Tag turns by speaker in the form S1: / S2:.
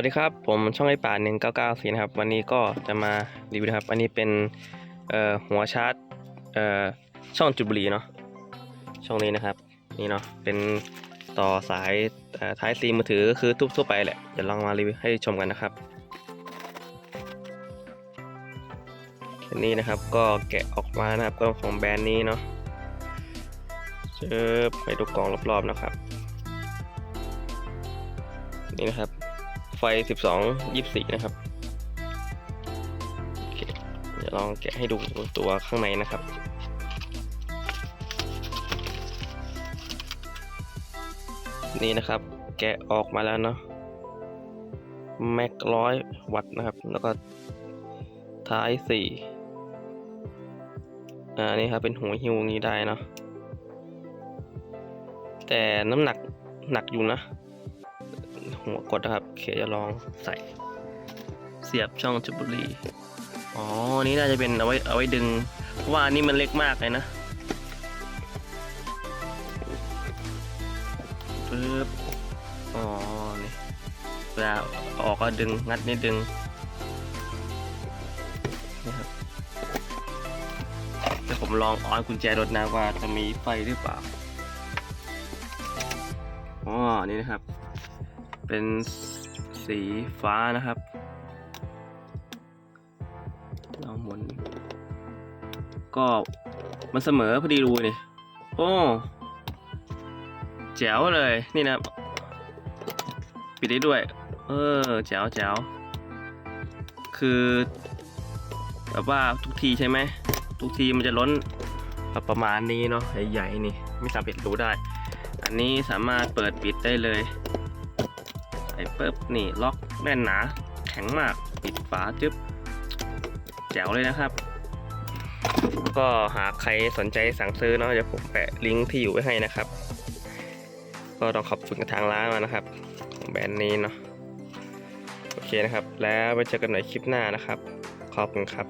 S1: วัสดีครับผมช่องไอป่าหนึ่งเก้าเก้าสี่นะครับวันนี้ก็จะมารีวิวนะครับ อันนี้เป็นหัวชาร์จช่องจุดบุหรี่เนาะช่องนี้นะครับนี่เนาะเป็นต่อสายท้ายซีมือถือก็คือทุบทั่วไปแหละเดี๋ยวลองมารีวิวให้ชมกันนะครับอันนี้นะครับก็แกะออกมานะครับก็ของแบรนด์นี้เนาะเจอไปดูกล่องรอบๆนะครับ นี่นะครับ ไฟ 12 24 นะครับ เดี๋ยวลองแกะให้ดูตัวข้างในนะครับนี่นะครับแกะออกมาแล้วเนาะแม็กร้อยวัตต์นะครับ แล้วก็ท้าย4อ่านี่ครับเป็นหัวฮิวงี้ได้เนาะแต่น้ำหนักหนักอยู่นะ หัวกดนะครับเคจะลองใส่ เสียบช่องจุบุรีอ๋อนี่น่าจะเป็นเอาไว้เอาไว้ดึง เพราะว่าอันนี้มันเล็กมากเลยนะปึ๊บอ๋อนี่เวลาออกก็ดึงงัดนี่ดึงนี่ครับเดี๋ยวผมลองออนกุญแจรถนะว่าจะมีไฟหรือเปล่าอ๋อนี่นะครับ เป็นสีฟ้านะครับลองหมุน ก็มันเสมอพอดีรูนี่ โอ้แจ๋วเลยนี่นะ ปิดได้ด้วย เออแจ๋วแจ๋วคือแบบว่าทุกทีใช่ไหม ทุกทีมันจะล้นแบบประมาณนี้เนาะใหญ่ๆนี่ ไม่สามารถปิดรูได้ อันนี้สามารถเปิดปิดได้เลย ส่ปุ๊บนี่ล็อกแน่นหนา แข็งมากปิดฝาจึ๊บแจ๋วเลยนะครับ ก็หากใครสนใจสั่งซื้อเนาะเดี๋ยวผมแปะลิงก์ที่อยู่ไว้ให้นะครับ ก็ต้องขอบคุณทางร้านมานะครับของแบรนด์นี้เนาะโอเคนะครับ แล้วไว้เจอกันใหม่คลิปหน้านะครับ ขอบคุณครับ